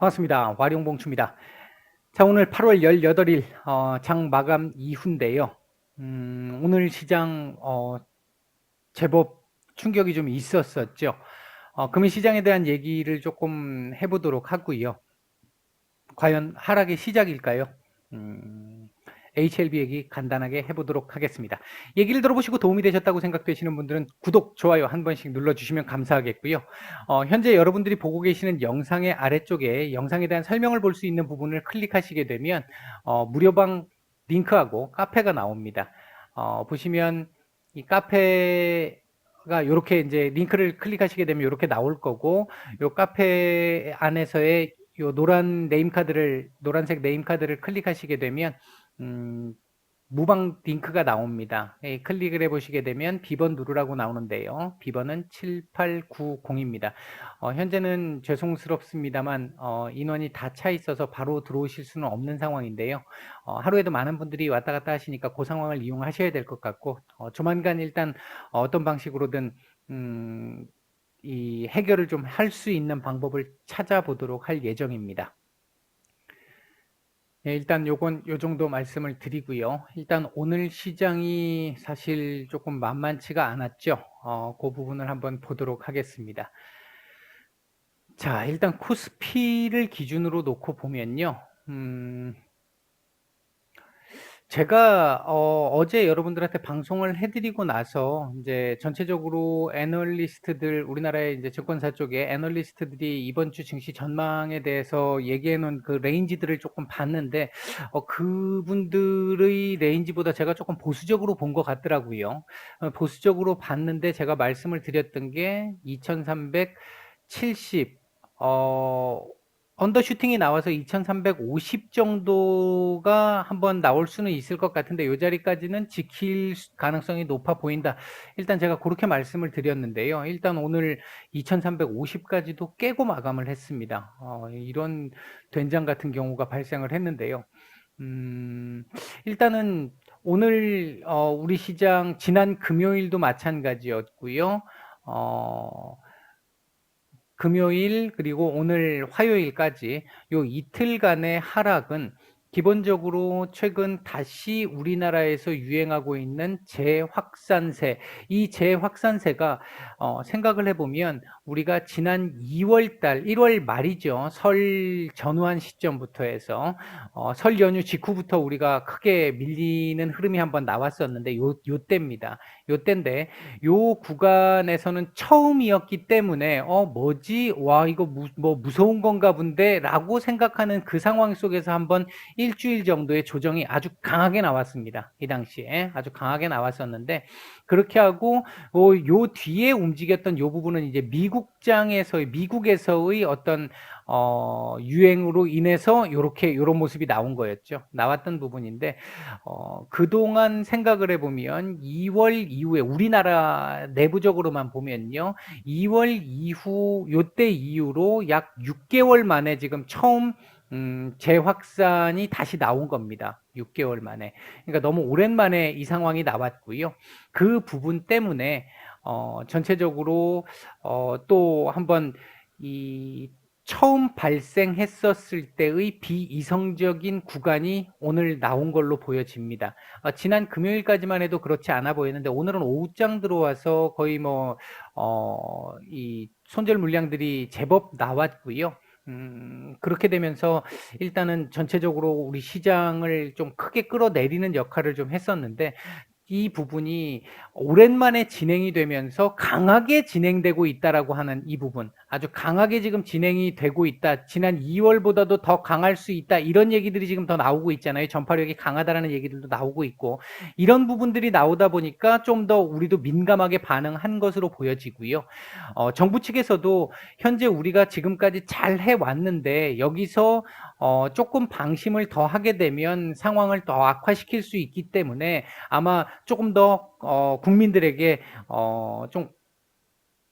반갑습니다. 와룡봉추입니다. 자, 오늘 8월 18일 어, 장 마감 이후인데요. 음, 오늘 시장 어, 제법 충격이 좀 있었었죠. 어, 금일 시장에 대한 얘기를 조금 해보도록 하고요. 과연 하락의 시작일까요? 음, HLB 얘기 간단하게 해보도록 하겠습니다. 얘기를 들어보시고 도움이 되셨다고 생각되시는 분들은 구독, 좋아요 한 번씩 눌러주시면 감사하겠고요. 어, 현재 여러분들이 보고 계시는 영상의 아래쪽에 영상에 대한 설명을 볼 수 있는 부분을 클릭하시게 되면 어, 무료방 링크하고 카페가 나옵니다. 어, 보시면 이 카페 가 이렇게 이제 링크를 클릭하시게 되면 이렇게 나올 거고 이 카페 안에서의 요 노란 네임 카드를 노란색 네임 카드를 클릭하시게 되면 음, 무방 링크가 나옵니다. 예, 클릭을 해보시게 되면 비번 누르라고 나오는데요. 비번은 7890입니다. 어, 현재는 죄송스럽습니다만 어, 인원이 다 차 있어서 바로 들어오실 수는 없는 상황인데요. 어, 하루에도 많은 분들이 왔다 갔다 하시니까 그 상황을 이용하셔야 될 것 같고 어, 조만간 일단 어떤 방식으로든 음, 이 해결을 좀 할 수 있는 방법을 찾아보도록 할 예정입니다. 네, 일단 요건 요 정도 말씀을 드리고요. 일단 오늘 시장이 사실 조금 만만치가 않았죠. 어, 그 부분을 한번 보도록 하겠습니다. 자, 일단 코스피를 기준으로 놓고 보면요. 음, 제가 어, 제 여러분들한테 방송을 해 드리고 나서 이제 전체적으로 애널리스트들 우리나라의 이제 증권사 쪽에 애널리스트들이 이번 주 증시 전망에 대해서 얘기해 놓은 그 레인지들을 조금 봤는데 어, 그분들의 레인지보다 제가 조금 보수적으로 본 것 같더라고요. 어, 보수적으로 봤는데 제가 말씀을 드렸던 게 2,370 어, 언더슈팅이 나와서 2350 정도가 한번 나올 수는 있을 것 같은데 이 자리까지는 지킬 가능성이 높아 보인다. 일단 제가 그렇게 말씀을 드렸는데요. 일단 오늘 2350까지도 깨고 마감을 했습니다. 어, 이런 된장 같은 경우가 발생을 했는데요. 음, 일단은 오늘 어, 우리 시장 지난 금요일도 마찬가지였고요. 어, 금요일 그리고 오늘 화요일까지 요 이틀간의 하락은 기본적으로 최근 다시 우리나라에서 유행하고 있는 재확산세, 이 재확산세가 어, 생각을 해보면 우리가 지난 2월 달, 1월 말이죠. 설 전후한 시점부터 해서 어, 설 연휴 직후부터 우리가 크게 밀리는 흐름이 한번 나왔었는데 요, 요 때입니다. 요 때인데 요 구간에서는 처음이었기 때문에 어 뭐지? 와 이거 무, 뭐 무서운 건가 본데 라고 생각하는 그 상황 속에서 한번 일주일 정도의 조정이 아주 강하게 나왔습니다. 이 당시에 아주 강하게 나왔었는데 그렇게 하고 어, 요 뒤에 움직였던 요 부분은 이제 미국장에서의 미국에서의 어떤 어, 유행으로 인해서 이렇게 이런 모습이 나온 거였죠. 나왔던 부분인데 어, 그동안 생각을 해보면 2월 이후에 우리나라 내부적으로만 보면요, 2월 이후 요때 이후로 약 6개월 만에 지금 처음 음, 재확산이 다시 나온 겁니다. 6개월 만에. 그러니까 너무 오랜만에 이 상황이 나왔고요. 그 부분 때문에 어, 전체적으로 어, 또 한번 이 처음 발생했었을 때의 비이성적인 구간이 오늘 나온 걸로 보여집니다. 어, 지난 금요일까지만 해도 그렇지 않아 보였는데 오늘은 오후장 들어와서 거의 뭐, 어, 이 손절 물량들이 제법 나왔고요. 음, 그렇게 되면서 일단은 전체적으로 우리 시장을 좀 크게 끌어내리는 역할을 좀 했었는데 이 부분이 오랜만에 진행이 되면서 강하게 진행되고 있다라고 하는 이 부분 아주 강하게 지금 진행이 되고 있다. 지난 2월보다도 더 강할 수 있다. 이런 얘기들이 지금 더 나오고 있잖아요. 전파력이 강하다라는 얘기들도 나오고 있고 이런 부분들이 나오다 보니까 좀 더 우리도 민감하게 반응한 것으로 보여지고요. 어, 정부 측에서도 현재 우리가 지금까지 잘 해왔는데 여기서 어, 조금 방심을 더 하게 되면 상황을 더 악화시킬 수 있기 때문에 아마 조금 더 어, 국민들에게 어, 좀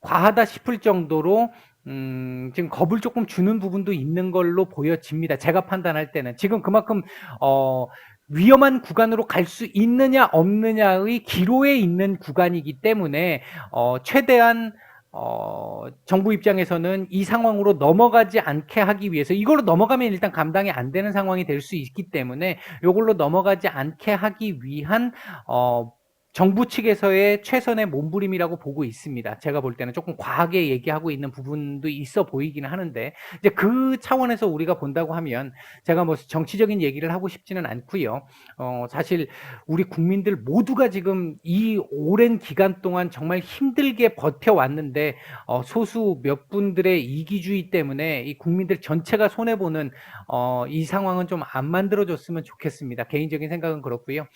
과하다 싶을 정도로 음, 지금 겁을 조금 주는 부분도 있는 걸로 보여집니다. 제가 판단할 때는 지금 그만큼 어, 위험한 구간으로 갈 수 있느냐 없느냐의 기로에 있는 구간이기 때문에 어, 최대한 어, 정부 입장에서는 이 상황으로 넘어가지 않게 하기 위해서 이걸로 넘어가면 일단 감당이 안 되는 상황이 될 수 있기 때문에 이걸로 넘어가지 않게 하기 위한 어, 정부 측에서의 최선의 몸부림이라고 보고 있습니다. 제가 볼 때는 조금 과하게 얘기하고 있는 부분도 있어 보이기는 하는데 이제 그 차원에서 우리가 본다고 하면 제가 뭐 정치적인 얘기를 하고 싶지는 않고요. 어, 사실 우리 국민들 모두가 지금 이 오랜 기간 동안 정말 힘들게 버텨왔는데 어, 소수 몇 분들의 이기주의 때문에 이 국민들 전체가 손해 보는 어, 이 상황은 좀 안 만들어줬으면 좋겠습니다. 개인적인 생각은 그렇고요.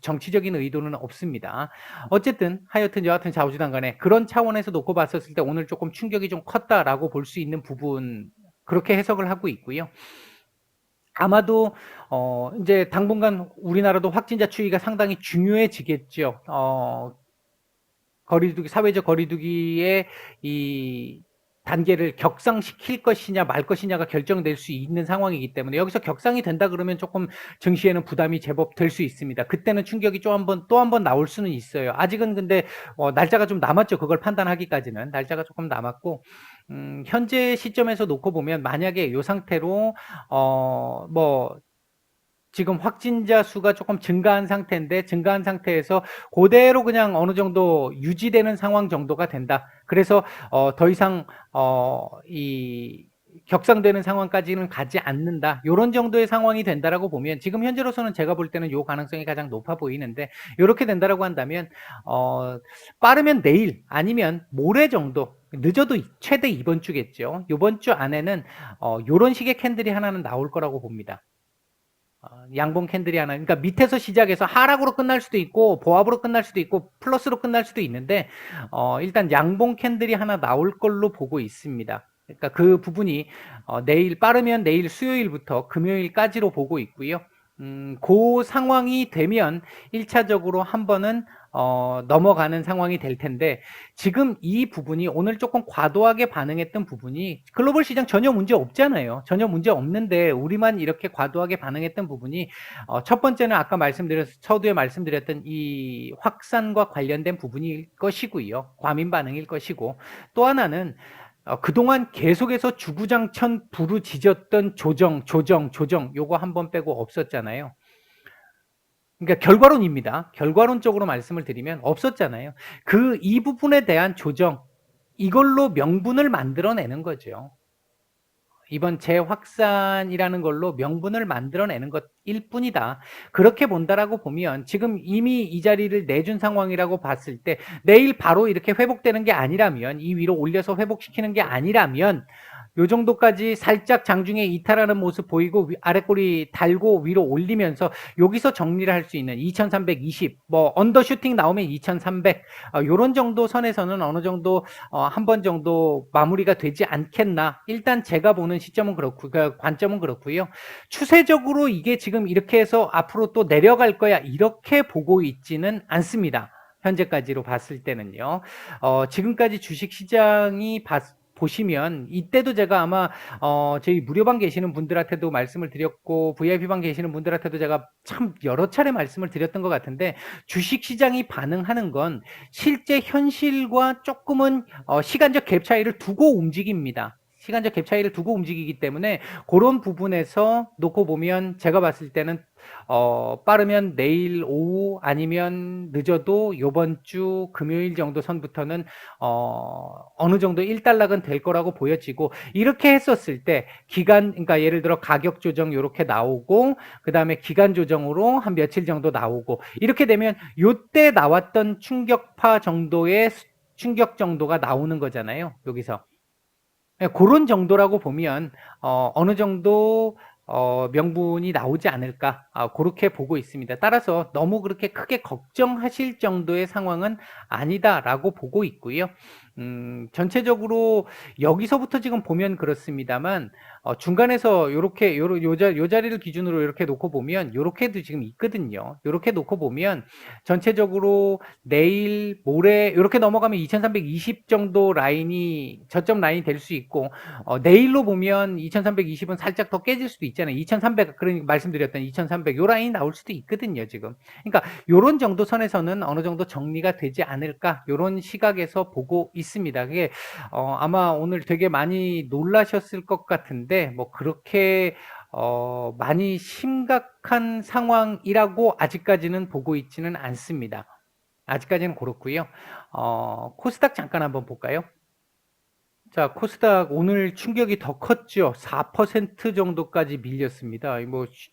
정치적인 의도는 없습니다. 어쨌든 하여튼 여하튼 좌우지단 간에 그런 차원에서 놓고 봤었을 때 오늘 조금 충격이 좀 컸다라고 볼 수 있는 부분 그렇게 해석을 하고 있고요. 아마도 어 이제 당분간 우리나라도 확진자 추이가 상당히 중요해지겠죠. 어 거리두기 사회적 거리두기의 이 단계를 격상시킬 것이냐 말 것이냐가 결정될 수 있는 상황이기 때문에 여기서 격상이 된다 그러면 조금 증시에는 부담이 제법 될 수 있습니다. 그때는 충격이 좀 한번 또 한 번 나올 수는 있어요. 아직은 근데 어, 날짜가 좀 남았죠. 그걸 판단하기까지는 날짜가 조금 남았고 음, 현재 시점에서 놓고 보면 만약에 이 상태로 어뭐 지금 확진자 수가 조금 증가한 상태인데 증가한 상태에서 그대로 그냥 어느 정도 유지되는 상황 정도가 된다. 그래서 어, 더 이상 어, 이 격상되는 상황까지는 가지 않는다. 이런 정도의 상황이 된다라고 보면 지금 현재로서는 제가 볼 때는 이 가능성이 가장 높아 보이는데 이렇게 된다라고 한다면 어, 빠르면 내일 아니면 모레 정도 늦어도 최대 이번 주겠죠. 이번 주 안에는 어, 이런 식의 캔들이 하나는 나올 거라고 봅니다. 어, 양봉 캔들이 하나, 그러니까 밑에서 시작해서 하락으로 끝날 수도 있고, 보합으로 끝날 수도 있고, 플러스로 끝날 수도 있는데, 어, 일단 양봉 캔들이 하나 나올 걸로 보고 있습니다. 그러니까 그 부분이 어, 내일 빠르면 내일 수요일부터 금요일까지로 보고 있고요. 음, 그 상황이 되면 1차적으로 한 번은 어, 넘어가는 상황이 될 텐데 지금 이 부분이 오늘 조금 과도하게 반응했던 부분이 글로벌 시장 전혀 문제 없잖아요. 전혀 문제 없는데 우리만 이렇게 과도하게 반응했던 부분이 어, 첫 번째는 아까 말씀드렸 서두에 말씀드렸던 이 확산과 관련된 부분일 것이고요. 과민 반응일 것이고 또 하나는 어, 그동안 계속해서 주구장천 부르짖었던 조정, 조정, 조정 요거 한 번 빼고 없었잖아요. 그러니까 결과론입니다. 결과론적으로 말씀을 드리면 없었잖아요. 그 이 부분에 대한 조정, 이걸로 명분을 만들어내는 거죠. 이번 재확산이라는 걸로 명분을 만들어내는 것일 뿐이다. 그렇게 본다라고 보면 지금 이미 이 자리를 내준 상황이라고 봤을 때 내일 바로 이렇게 회복되는 게 아니라면 이 위로 올려서 회복시키는 게 아니라면 요 정도까지 살짝 장중에 이탈하는 모습 보이고 위, 아래꼬리 달고 위로 올리면서 여기서 정리를 할 수 있는 2320, 뭐 언더슈팅 나오면 2300 어, 요런 정도 선에서는 어느 정도 어, 한 번 정도 마무리가 되지 않겠나. 일단 제가 보는 시점은 그렇고 그 관점은 그렇고요. 추세적으로 이게 지금 이렇게 해서 앞으로 또 내려갈 거야 이렇게 보고 있지는 않습니다. 현재까지로 봤을 때는요. 어, 지금까지 주식 시장이 봤, 보시면 이때도 제가 아마 어 저희 무료방 계시는 분들한테도 말씀을 드렸고 VIP방 계시는 분들한테도 제가 참 여러 차례 말씀을 드렸던 것 같은데 주식 시장이 반응하는 건 실제 현실과 조금은 어 시간적 갭 차이를 두고 움직입니다. 시간적 갭 차이를 두고 움직이기 때문에 그런 부분에서 놓고 보면 제가 봤을 때는 어, 빠르면 내일 오후 아니면 늦어도 요번 주 금요일 정도 선부터는 어, 어느 정도 일단락은 될 거라고 보여지고 이렇게 했었을 때 기간 그러니까 예를 들어 가격 조정 이렇게 나오고 그다음에 기간 조정으로 한 며칠 정도 나오고 이렇게 되면 요때 나왔던 충격파 정도의 충격 정도가 나오는 거잖아요. 여기서 예, 그런 정도라고 보면 어, 어느 정도 어, 명분이 나오지 않을까 아, 그렇게 보고 있습니다. 따라서 너무 그렇게 크게 걱정하실 정도의 상황은 아니다라고 보고 있고요. 음, 전체적으로 여기서부터 지금 보면 그렇습니다만 어, 중간에서 요렇게 요, 요, 자, 요 자리를 기준으로 이렇게 놓고 보면 요렇게도 지금 있거든요. 요렇게 놓고 보면 전체적으로 내일 모레 요렇게 넘어가면 2320 정도 라인이 저점 라인이 될 수 있고 어, 내일로 보면 2320은 살짝 더 깨질 수도 있잖아요. 2300 그러니까 말씀드렸던 2300 요 라인이 나올 수도 있거든요, 지금. 그러니까 요런 정도 선에서는 어느 정도 정리가 되지 않을까 요런 시각에서 보고 있습니다. 그게 어, 아마 오늘 되게 많이 놀라셨을 것 같은데 뭐 그렇게 어, 많이 심각한 상황이라고 아직까지는 보고 있지는 않습니다. 아직까지는 그렇고요. 어, 코스닥 잠깐 한번 볼까요? 자, 코스닥 오늘 충격이 더 컸죠. 4% 정도까지 밀렸습니다. 뭐 쉬-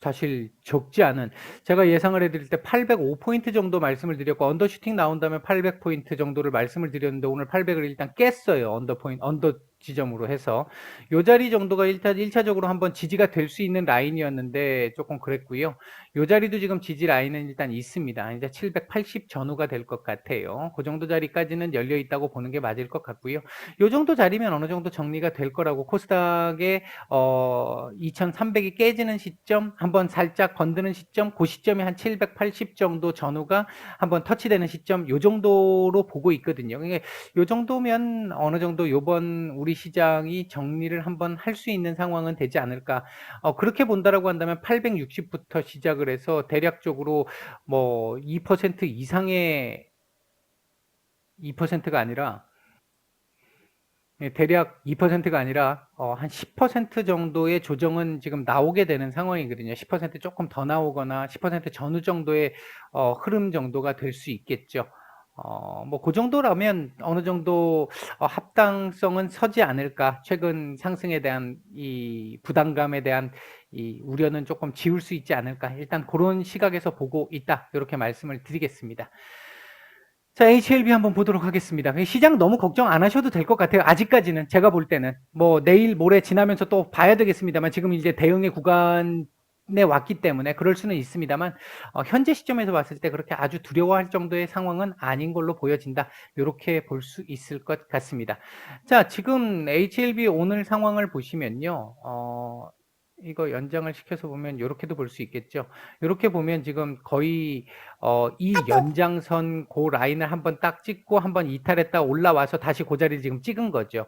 사실 적지 않은 제가 예상을 해드릴 때 805포인트 정도 말씀을 드렸고 언더슈팅 나온다면 800포인트 정도를 말씀을 드렸는데 오늘 800을 일단 깼어요. 언더 포인트 언더 지점으로 해서 요 자리 정도가 일단 1차적으로 한번 지지가 될 수 있는 라인이었는데 조금 그랬고요. 요 자리도 지금 지지 라인은 일단 있습니다. 이제 780 전후가 될 것 같아요. 그 정도 자리까지는 열려 있다고 보는 게 맞을 것 같고요. 요 정도 자리면 어느 정도 정리가 될 거라고 코스닥의 어 2300이 깨지는 시점 한번 살짝 건드는 시점 그 시점이 한 780 정도 전후가 한번 터치되는 시점 요 정도로 보고 있거든요. 이게 요 정도면 어느 정도 요번 우리 시장이 정리를 한번 할 수 있는 상황은 되지 않을까. 어, 그렇게 본다라고 한다면 860부터 시작을 해서 대략적으로 뭐 2% 이상의 2%가 아니라 예, 대략 2%가 아니라 어, 한 10% 정도의 조정은 지금 나오게 되는 상황이거든요. 10% 조금 더 나오거나 10% 전후 정도의 어, 흐름 정도가 될 수 있겠죠. 어, 뭐, 그 정도라면 어느 정도 어, 합당성은 서지 않을까. 최근 상승에 대한 이 부담감에 대한 이 우려는 조금 지울 수 있지 않을까. 일단 그런 시각에서 보고 있다. 이렇게 말씀을 드리겠습니다. 자, HLB 한번 보도록 하겠습니다. 시장 너무 걱정 안 하셔도 될 것 같아요. 아직까지는 제가 볼 때는 뭐 내일 모레 지나면서 또 봐야 되겠습니다만 지금 이제 대응의 구간에 왔기 때문에 그럴 수는 있습니다만 어, 현재 시점에서 봤을 때 그렇게 아주 두려워할 정도의 상황은 아닌 걸로 보여진다. 이렇게 볼 수 있을 것 같습니다. 자, 지금 HLB 오늘 상황을 보시면요. 어, 이거 연장을 시켜서 보면 이렇게도 볼 수 있겠죠. 이렇게 보면 지금 거의 어, 이 연장선 그 라인을 한번 딱 찍고 한번 이탈했다 올라와서 다시 그 자리를 지금 찍은 거죠.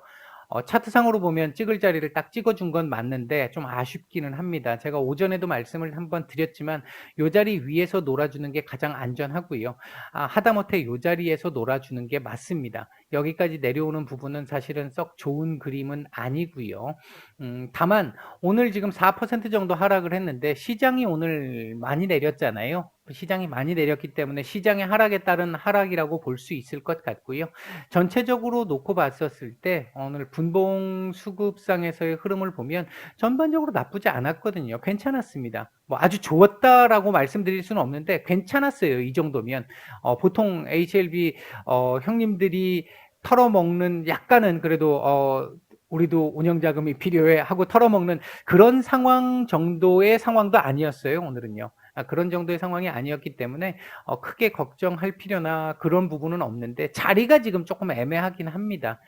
어, 차트상으로 보면 찍을 자리를 딱 찍어준 건 맞는데 좀 아쉽기는 합니다. 제가 오전에도 말씀을 한번 드렸지만 요 자리 위에서 놀아주는 게 가장 안전하고요. 아, 하다못해 요 자리에서 놀아주는 게 맞습니다. 여기까지 내려오는 부분은 사실은 썩 좋은 그림은 아니고요. 음, 다만 오늘 지금 4% 정도 하락을 했는데 시장이 오늘 많이 내렸잖아요. 시장이 많이 내렸기 때문에 시장의 하락에 따른 하락이라고 볼 수 있을 것 같고요. 전체적으로 놓고 봤었을 때 오늘 분봉 수급상에서의 흐름을 보면 전반적으로 나쁘지 않았거든요. 괜찮았습니다. 뭐 아주 좋았다라고 말씀드릴 수는 없는데 괜찮았어요. 이 정도면 어, 보통 HLB 어, 형님들이 털어먹는 약간은 그래도 어, 우리도 운영자금이 필요해 하고 털어먹는 그런 상황 정도의 상황도 아니었어요. 오늘은요. 아, 그런 정도의 상황이 아니었기 때문에 어, 크게 걱정할 필요나 그런 부분은 없는데 자리가 지금 조금 애매하긴 합니다.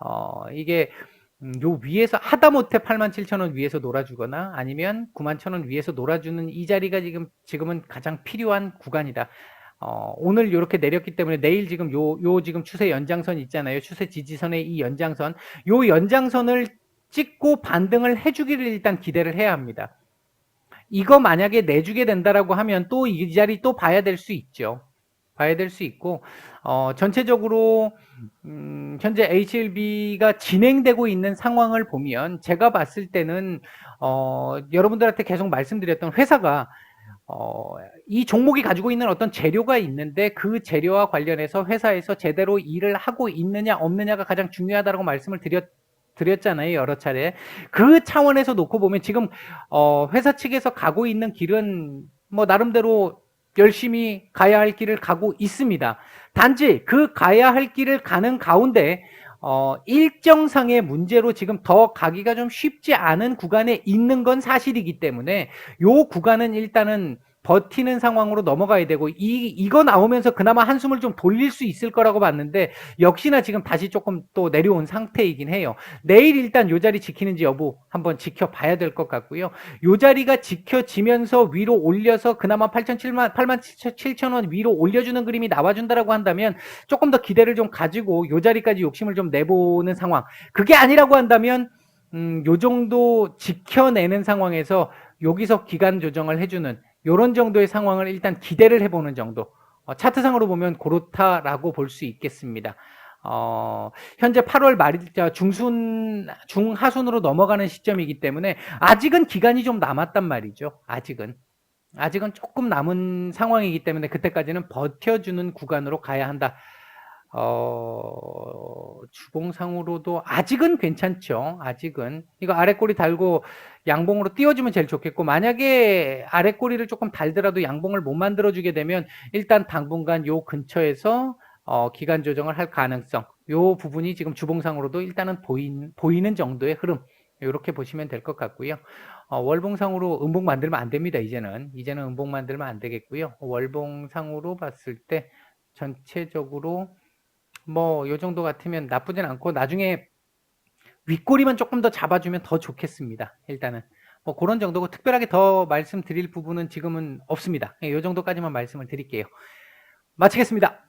어, 이게 음, 요 위에서 하다못해 87,000원 위에서 놀아주거나 아니면 91,000원 위에서 놀아주는 이 자리가 지금 지금은 가장 필요한 구간이다. 어, 오늘 이렇게 내렸기 때문에 내일 지금 요, 요 지금 추세 연장선 있잖아요. 추세 지지선의 이 연장선. 요 연장선을 찍고 반등을 해주기를 일단 기대를 해야 합니다. 이거 만약에 내주게 된다라고 하면 또 이 자리 또 봐야 될 수 있죠. 봐야 될 수 있고, 어, 전체적으로, 음, 현재 HLB가 진행되고 있는 상황을 보면 제가 봤을 때는, 어, 여러분들한테 계속 말씀드렸던 회사가 어, 이 종목이 가지고 있는 어떤 재료가 있는데 그 재료와 관련해서 회사에서 제대로 일을 하고 있느냐 없느냐가 가장 중요하다고 말씀을 드렸 드렸잖아요 여러 차례 그 차원에서 놓고 보면 지금 어, 회사 측에서 가고 있는 길은 뭐 나름대로 열심히 가야 할 길을 가고 있습니다. 단지 그 가야 할 길을 가는 가운데 어, 일정상의 문제로 지금 더 가기가 좀 쉽지 않은 구간에 있는 건 사실이기 때문에 요 구간은 일단은 버티는 상황으로 넘어가야 되고 이 이거 나오면서 그나마 한숨을 좀 돌릴 수 있을 거라고 봤는데 역시나 지금 다시 조금 또 내려온 상태이긴 해요. 내일 일단 요 자리 지키는지 여부 한번 지켜봐야 될 것 같고요. 요 자리가 지켜지면서 위로 올려서 그나마 8,700만 8만 7천 원 위로 올려주는 그림이 나와준다라고 한다면 조금 더 기대를 좀 가지고 요 자리까지 욕심을 좀 내보는 상황. 그게 아니라고 한다면 음, 요 정도 지켜내는 상황에서 여기서 기간 조정을 해주는 이런 정도의 상황을 일단 기대를 해보는 정도. 어, 차트상으로 보면 그렇다라고 볼 수 있겠습니다. 어, 현재 8월 말일자 중순, 중하순으로 넘어가는 시점이기 때문에 아직은 기간이 좀 남았단 말이죠. 아직은. 아직은 조금 남은 상황이기 때문에 그때까지는 버텨주는 구간으로 가야 한다. 어, 주봉상으로도 아직은 괜찮죠. 아직은. 이거 아래 꼬리 달고 양봉으로 띄워주면 제일 좋겠고, 만약에 아래 꼬리를 조금 달더라도 양봉을 못 만들어주게 되면 일단 당분간 요 근처에서 어, 기간 조정을 할 가능성, 요 부분이 지금 주봉상으로도 일단은 보인, 보이는 정도의 흐름, 이렇게 보시면 될 것 같고요. 어, 월봉상으로 음봉 만들면 안 됩니다. 이제는 이제는 음봉 만들면 안 되겠고요. 월봉상으로 봤을 때 전체적으로 뭐 요 정도 같으면 나쁘진 않고 나중에 윗꼬리만 조금 더 잡아주면 더 좋겠습니다. 일단은 뭐 그런 정도고 특별하게 더 말씀드릴 부분은 지금은 없습니다. 예, 요 정도까지만 말씀을 드릴게요. 마치겠습니다.